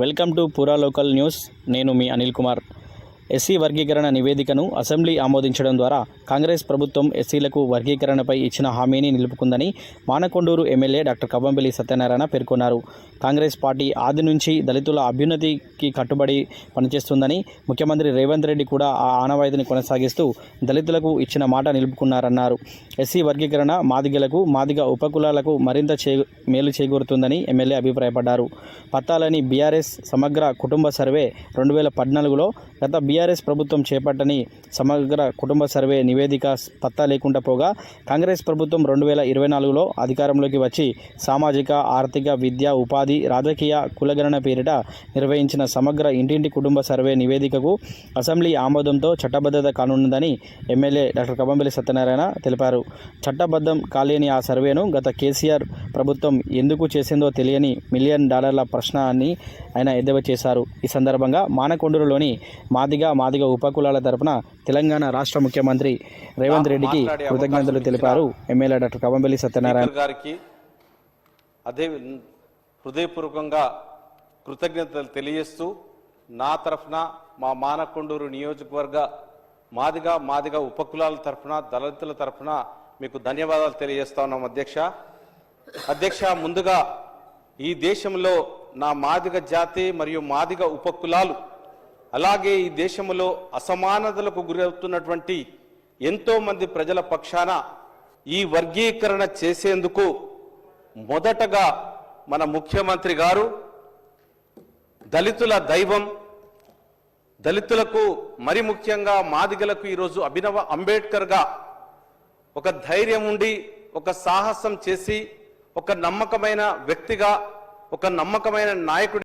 Welcome to Pura local news. నేను మీ Anil Kumar. SC వర్గీకరణ నివేదికను అసెంబ్లీ ఆమోదించడం ద్వారా కాంగ్రెస్ ప్రభుత్వం ఎస్సీలకు వర్గీకరణపై ఇచ్చిన హామీని నిలుపుకుందని మానకొండూరు ఎమ్మెల్యే డాక్టర్ కవ్వంపల్లి సత్యనారాయణ పేర్కొన్నారు. కాంగ్రెస్ పార్టీ ఆది నుంచి దళితుల అభ్యున్నతికి కట్టుబడి పనిచేస్తుందని ముఖ్యమంత్రి రేవంత్ రెడ్డి కూడా ఆ ఆనవాయితీని కొనసాగిస్తూ దళితులకు ఇచ్చిన మాట నిలుపుకున్నారన్నారు. ఎస్సీ వర్గీకరణ మాదిగలకు మాదిగ ఉపకులాలకు మరింత చే మేలు చేకూరుతుందని ఎమ్మెల్యే అభిప్రాయపడ్డారు. పత్తాలని బీఆర్ఎస్ సమగ్ర కుటుంబ సర్వే రెండు వేల పద్నాలుగులో గత బీఆర్ఎస్ ప్రభుత్వం చేపట్టని సమగ్ర కుటుంబ సర్వే నివేదిక పత్తా లేకుండా పోగా కాంగ్రెస్ ప్రభుత్వం రెండు వేల ఇరవై నాలుగులో అధికారంలోకి వచ్చి సామాజిక ఆర్థిక విద్య ఉపాధి రాజకీయ కులగణన పేరిట నిర్వహించిన సమగ్ర ఇంటింటి కుటుంబ సర్వే నివేదికకు అసెంబ్లీ ఆమోదంతో చట్టబద్ధత కానున్నదని ఎమ్మెల్యే డాక్టర్ కబంబెల్లి సత్యనారాయణ తెలిపారు. చట్టబద్ధం కాలేని ఆ సర్వేను గత కేసీఆర్ ప్రభుత్వం ఎందుకు చేసిందో తెలియని మిలియన్ డాలర్ల ప్రశ్న అని ఆయన ఎద్దేవా చేశారు. ఈ సందర్భంగా మానకొండూరులోని మాదిగ మాదిగ ఉపకులాల తరపున తెలంగాణ రాష్ట్ర ముఖ్యమంత్రి రేవంత్ రెడ్డికి కృతజ్ఞతలు తెలిపారు. MLA doctor Kavvampally Satyanarayana. గారికి అదే హృదయపూర్వకంగా కృతజ్ఞతలు తెలియజేస్తూ నా తరఫున మా మానకొండూరు నియోజకవర్గ మాదిగా మాదిగా ఉపకులాల తరఫున దళితుల తరఫున మీకు ధన్యవాదాలు తెలియజేస్తా ఉన్నాం అధ్యక్ష. అధ్యక్ష ముందుగా ఈ దేశంలో నా మాదిగ జాతి మరియు మాదిగ ఉపకులాలు అలాగే ఈ దేశంలో అసమానతలకు గురవుతున్నటువంటి ఎంతోమంది ప్రజల పక్షాన ఈ వర్గీకరణ చేసేందుకు మొదటగా మన ముఖ్యమంత్రి గారు దళితుల దైవం దళితులకు మరి ముఖ్యంగా మాదిగలకు ఈరోజు అభినవ అంబేద్కర్గా ఒక ధైర్యం ఉండి ఒక సాహసం చేసి ఒక నమ్మకమైన వ్యక్తిగా ఒక నమ్మకమైన నాయకుడి